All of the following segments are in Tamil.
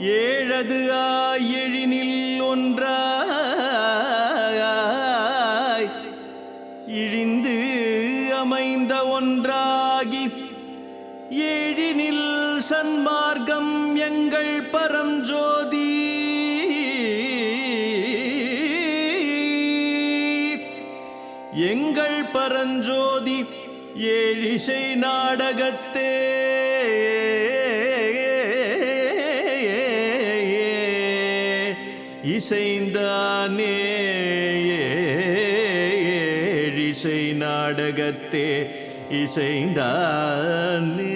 ஏழது ஆயெழினில் ஒன்றாய் இழிந்து அமைந்த ஒன்றாகி ஏழினில் சன்மார்க்கம் எங்கள் பரஞ்சோதி எங்கள் பரஞ்சோதி ஏழிசை நாடகத்தில் இசைந்தானே ஏழிசை நாடகத்தே இசைந்தானே.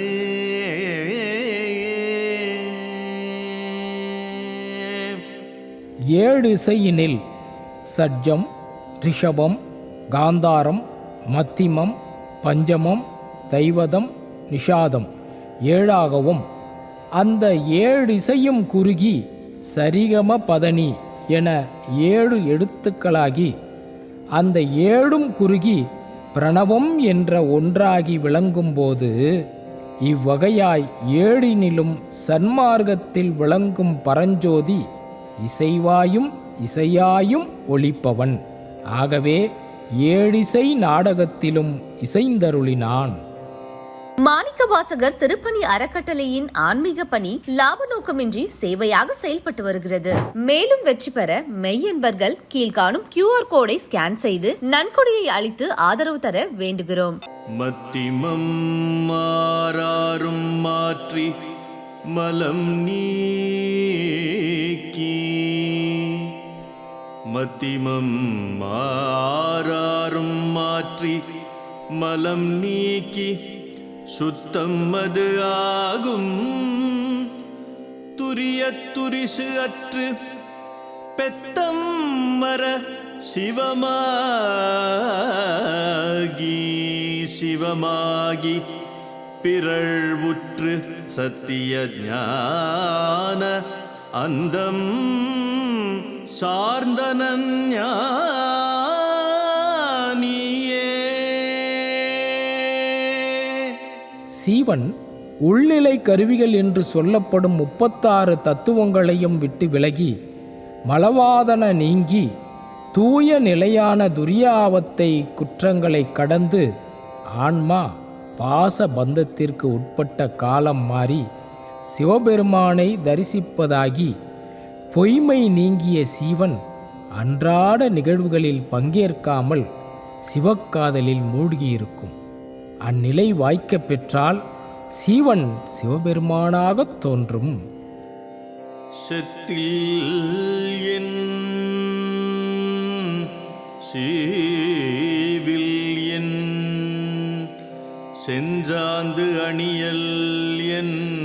ஏழு இசையினில் சட்ஜம் ரிஷபம் காந்தாரம் மத்திமம் பஞ்சமம் தைவதம் நிஷாதம் ஏழாகவும் அந்த ஏழு இசையும் குறுகி சரிகம பதனி என ஏழு எழுத்துக்களாகி அந்த ஏழும் குறுகி பிரணவம் என்ற ஒன்றாகி விளங்கும்போது இவ்வகையாய் ஏழினிலும் சன்மார்க்கத்தில் விளங்கும் பரஞ்சோதி இசைவாயும் இசையாயும் ஒளிப்பவன் ஆகவே ஏழிசை நாடகத்திலும் இசைந்தருளினான். மாணிக்கவாசகர் திருப்பணி அறக்கட்டளையின் ஆன்மீக பணி லாப நோக்கமின்றி சேவையாக செயல்பட்டு வருகிறது. மேலும் வெற்றி பெற மெய் என்பர்கள் கீழ்காணும் கியூஆர் கோடை ஸ்கேன் செய்து நன்கொடையை அளித்து ஆதரவு தர வேண்டுகிறோம். மத்திமம் மாறாரும் மாற்றி மலம் நீக்கி. மத்திமம் மாறாரும் மாற்றி மலம் நீக்கி. சுத்தம் அது ஆகும். துரிய துரிசு அற்று பெத்தம் மர சிவமாகி சிவமாகி பிறழ்வுற்று சத்திய ஞான அந்தம் சார்ந்தனன் ஞான சீவன் உள்நிலை கருவிகள் என்று சொல்லப்படும் முப்பத்தாறு தத்துவங்களையும் விட்டு விலகி மலவாதன நீங்கி தூய நிலையான துரியாவத்தை குற்றங்களை கடந்து ஆன்மா பாச பந்தத்திற்கு உட்பட்ட காலம் மாறி சிவபெருமானை தரிசிப்பதாகி பொய்மை நீங்கிய சீவன் அன்றாட நிகழ்வுகளில் பங்கேற்காமல் சிவக்காதலில் மூழ்கியிருக்கும். அந்நிலை வாய்க்கப் பெற்றால் சீவன் சிவபெருமானாகத் தோன்றும். செத்தில் என் சீவில் என் செஞ்சாந்து அணியல் என்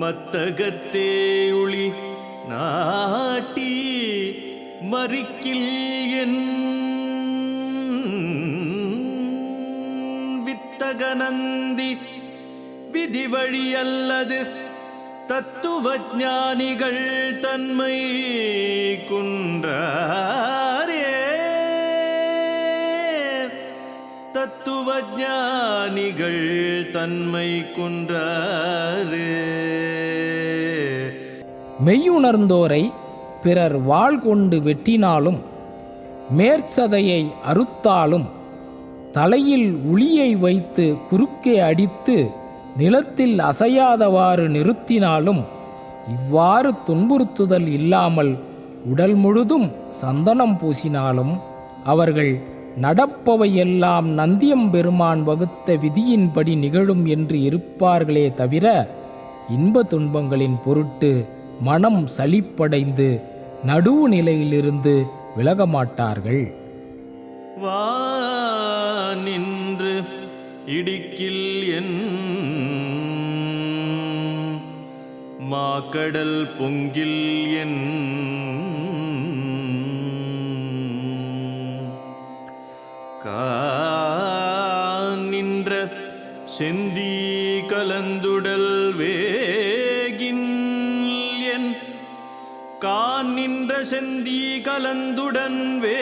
மத்தகத்தே ஒளி நாட்டி மறிக்கில் என் வித்தகநந்தி விதி வழி அல்லது தத்துவ ஞானிகள் தன்மை குன்றாரே. தத்துவ ஞானிகள் தன்மை குன்றாரே. மெய்யுணர்ந்தோரை பிறர் வாள் கொண்டு வெட்டினாலும் மேற்சதையை அறுத்தாலும் தலையில் உளியை வைத்து குறுக்கே அடித்து நிலத்தில் அசையாதவாறு நிறுத்தினாலும் இவ்வாறு துன்புறுத்துதல் இல்லாமல் உடல் முழுதும் சந்தனம் பூசினாலும் அவர்கள் நடப்பவையெல்லாம் நந்தியம்பெருமான் வகுத்த விதியின்படி நிகழும் என்று இருப்பார்களே தவிர இன்ப துன்பங்களின் பொருட்டு மனம் சலிப்படைந்து நடுவு நிலையிலிருந்து விலகமாட்டார்கள். வா நின்று இடிக்கில் என் மாக்கடல் பொங்கில் என் நின்ற செந்தி கலந்துடல் வேகின் என் கான் நின்ற செந்தி கலந்துடன் வே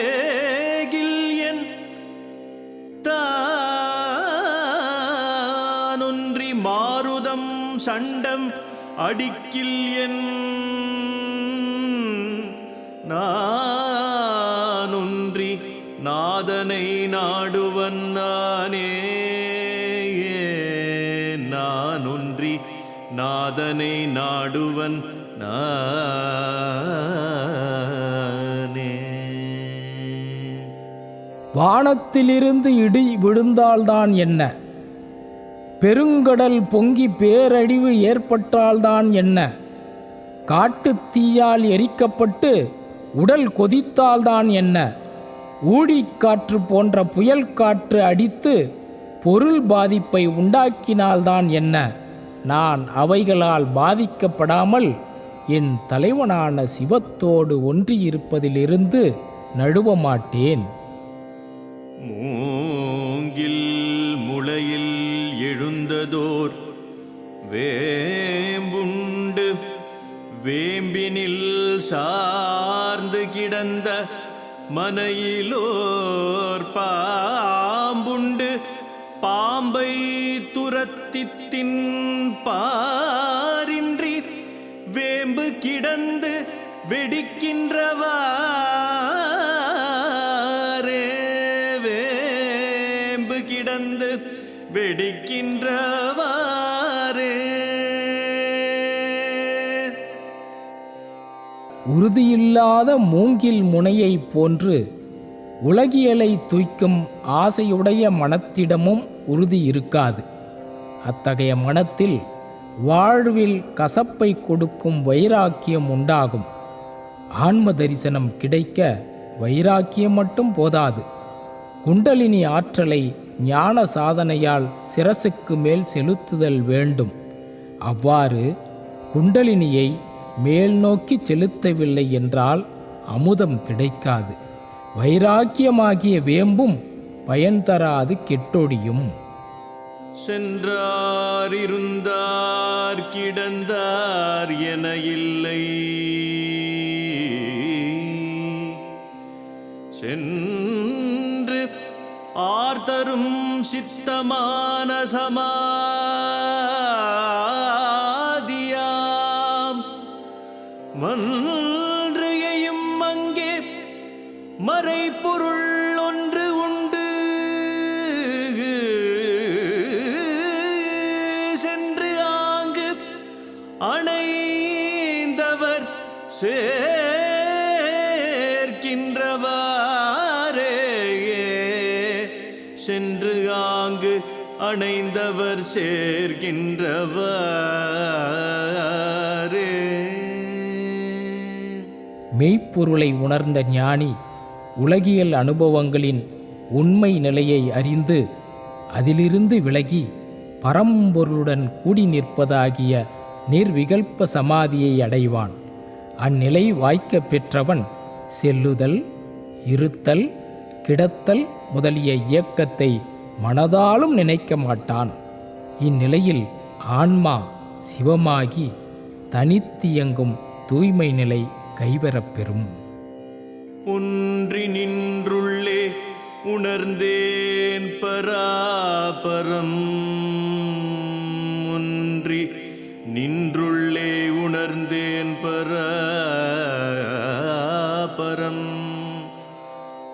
தானொன்றி மாறுதம் சண்டம் அடிக்கில் என் நானொன்றி நாதனை நாடுவன் நானே. நானொன்றி நாதனை நாடுவன் நானே. வானத்திலிருந்து இடி விழுந்தால்தான் என்ன? பெருங்கடல் பொங்கி பேரழிவு ஏற்பட்டால்தான் என்ன? காட்டுத் தீயால் எரிக்கப்பட்டு உடல் கொதித்தால்தான் என்ன? ஊழிக்காற்று போன்ற புயல் காற்று அடித்து பொருள் பாதிப்பை உண்டாக்கினால்தான் என்ன? நான் அவைகளால் பாதிக்கப்படாமல் என் தலைவனான சிவத்தோடு ஒன்றியிருப்பதிலிருந்து நழுவ மாட்டேன். எழுந்ததோர் வேம்புண்டு வேம்பினில் சார்ந்து கிடந்த மனையிலோர் பாம்புண்டு பாம்பை துரத்தித்தின் பாரின்றி வேம்பு கிடந்து வெடிக்கின்றவா வெடிக்கின்றவாரே உறுதியில்லாத மூங்கில் முனையைப் போன்று உலகியலை துய்க்கும் ஆசையுடைய மனத்திடமும் உறுதி இருக்காது. அத்தகைய மனத்தில் வாழ்வில் கசப்பை கொடுக்கும் வைராக்கியம் உண்டாகும். ஆன்ம தரிசனம் கிடைக்க வைராக்கியம் மட்டும் போதாது. குண்டலினி ஆற்றலை ஞான சாதனையால் சிரசுக்கு மேல் செலுத்துதல் வேண்டும். அவ்வாறு குண்டலினியை மேல் நோக்கி செலுத்தவில்லை என்றால் அமுதம் கிடைக்காது. வைராக்கியமாகிய வேம்பும் பயன் தராது கெட்டொடியும். சென்றார் இருந்தார் கிடந்தார் என இல்லை. சென் ஆர்தரும் சித்தமான சமாதியாம். மன் அணைந்தவர் சேர்கின்றவரே. மெய்ப்பொருளை உணர்ந்த ஞானி உலகியல் அனுபவங்களின் உண்மை நிலையை அறிந்து அதிலிருந்து விலகி பரம்பொருளுடன் கூடி நிற்பதாகிய நிர்விகல்ப சமாதியை அடைவான். அந்நிலை வாய்க்கப் பெற்றவன் செல்லுதல் இருத்தல் கிடத்தல் முதலிய இயக்கத்தை மனதாலும் நினைக்க மாட்டான். இந்நிலையில் ஆன்மா சிவமாகி தனித்தியங்கும் தூய்மை நிலை கைவரப்பெறும் ஒன்றி நின்றுள்ளே உணர்ந்தேன் பராபரம். ஒன்றி நின்றுள்ளே உணர்ந்தேன் பராபரம்.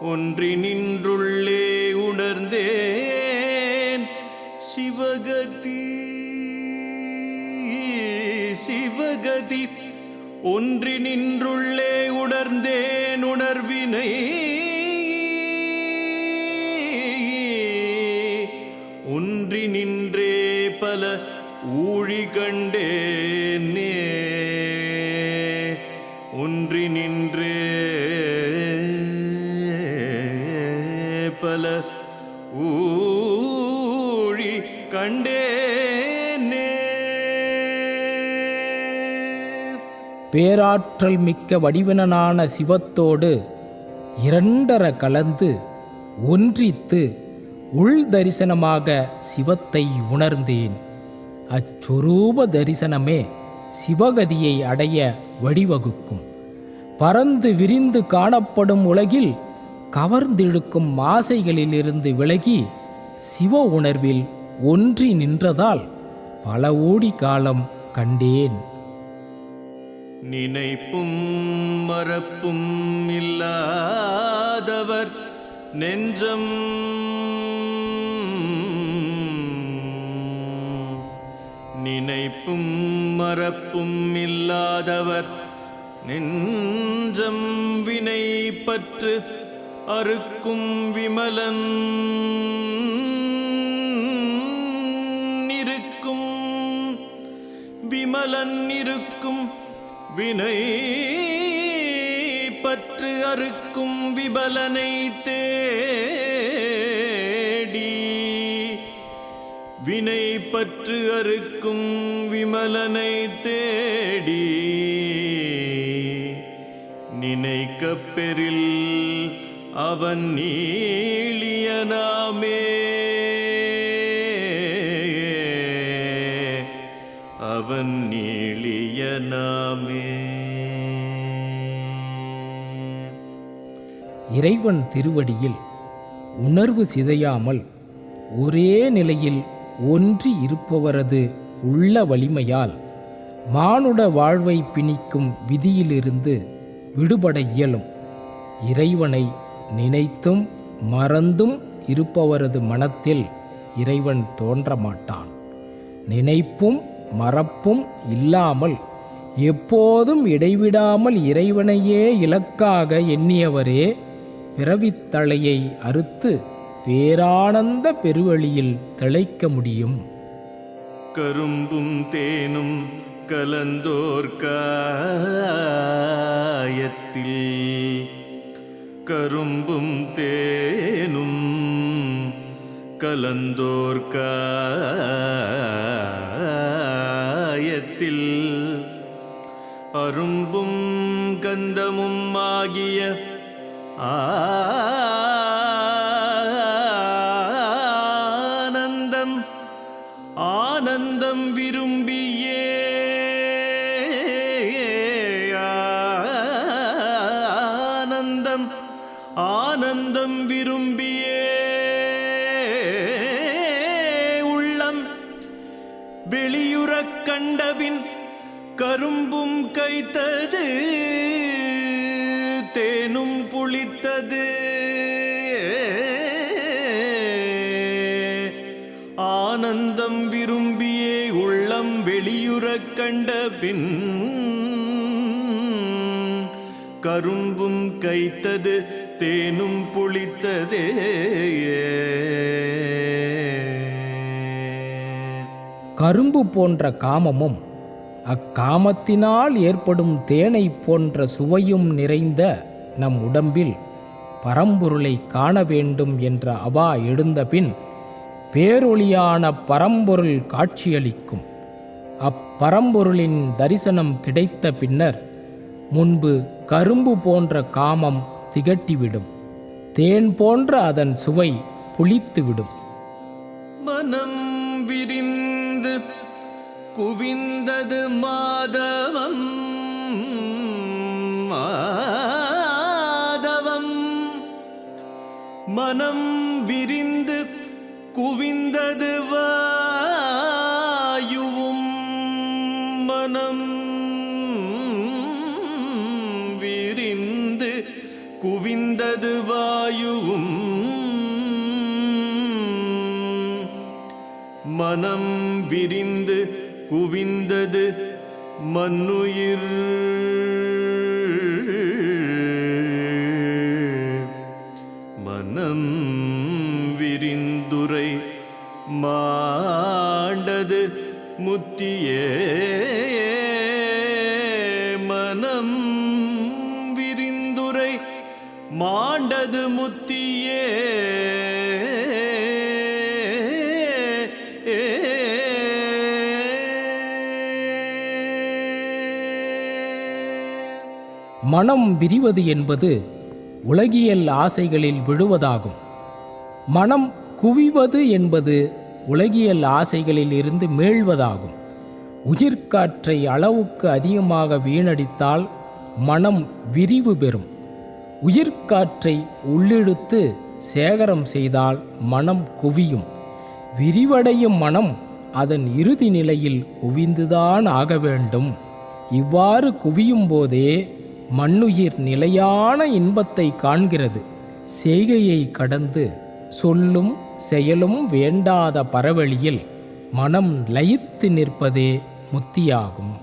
ஒன்றி சிவகதி சிவகதி ஒன்றி நின்றுள்ளே உணர்ந்தேன் உணர்வினை. கண்டேனே. பேராற்றல் மிக்க வடிவினனான சிவத்தோடு இரண்டர கலந்து ஒன்றித்து உள் தரிசனமாக சிவத்தை உணர்ந்தேன். அச்சுரூப தரிசனமே சிவகதியை அடைய வழிவகுக்கும். பறந்து விரிந்து காணப்படும் உலகில் கவர்ந்திழுக்கும் மாசைகளிலிருந்து விலகி சிவ உணர்வில் ஒன்றி நின்றதால் பல ஓடி காலம் கண்டேன். நினைப்பும் மறப்பும் இல்லாதவர் நெஞ்சம். நினைப்பும் மறப்பும் இல்லாதவர் நெஞ்சம். வினை பற்று அறுக்கும் விமலன். இருக்கும். விமலன் இருக்கும். வினை பற்று அறுக்கும். விபலனை தேடி வினை பற்று அறுக்கும். விமலனை தேடி நினைக்கப் பெறில் அவன் நீளியனாமே அவன் நீளியனாமே இறைவன் திருவடியில் உணர்வு சிதையாமல் ஒரே நிலையில் ஒன்றி இருப்பவரது உள்ள வலிமையால் மானுட வாழ்வை பிணிக்கும் விதியிலிருந்து விடுபட இயலும். இறைவனை நினைத்தும் மறந்தும் இருப்பவரது மனத்தில் இறைவன் தோன்ற மாட்டான் நினைப்பும் மறப்பும் இல்லாமல் எப்போதும் இடைவிடாமல் இறைவனையே இலக்காக எண்ணியவரே பிறவித்தலையை அறுத்து பேரானந்த பெருவழியில் திளைக்க முடியும். கரும்பும் தேனும் கலந்தோர் காயத்தில் கரும்பும் தேனும் கலந்தோர் வெளியுறக் கண்டபின் கரும்பும் கைத்தது தேனும் புளித்தது. ஆனந்தம் விரும்பியே உள்ளம் வெளியுறக் கண்டபின் கரும்பும் கைத்தது தேனும் புளித்ததே. கரும்பு போன்ற காமமும் அக்காமத்தினால் ஏற்படும் தேனை போன்ற சுவையும் நிறைந்த நம் உடம்பில் பரம்பொருளை காண வேண்டும் என்ற அவா எழுந்தபின் பேரொளியான பரம்பொருள் காட்சியளிக்கும். அப்பரம்பொருளின் தரிசனம் கிடைத்த பின்னர் முன்பு கரும்பு போன்ற காமம் திகட்டிவிடும். தேன் போன்ற அதன் சுவை புளித்துவிடும். மனம் விரிந்த குவிந்தது மாதவம். மாதவம். மனம் விரிந்து குவிந்தது வாயுவும். மனம் விரிந்து குவிந்தது வாயுவும். மனம் விரிந்து குவிந்தது மண்ணுயிர். மனம் விரிந்துரை மாண்டது முத்தியே. மனம் விரிவது என்பது உலகியல் ஆசைகளில் விழுவதாகும். மனம் குவிவது என்பது உலகியல் ஆசைகளில் இருந்து மீள்வதாகும். உயிர்காற்றை அளவுக்கு அதிகமாக வீணடித்தால் மனம் விரிவு பெறும். உயிர்காற்றை உள்ளிழுத்து சேகரம் செய்தால் மனம் குவியும். விரிவடையும் மனம் அதன் இறுதி நிலையில் குவிந்துதான் ஆக வேண்டும். இவ்வாறு குவியும் போதே மண்ணுயிர் நிலையான இன்பத்தை காண்கிறது. செய்கையை கடந்து சொல்லும் செயலும் வேண்டாத பரவழியில் மனம் லயித்து நிற்பதே முத்தியாகும்.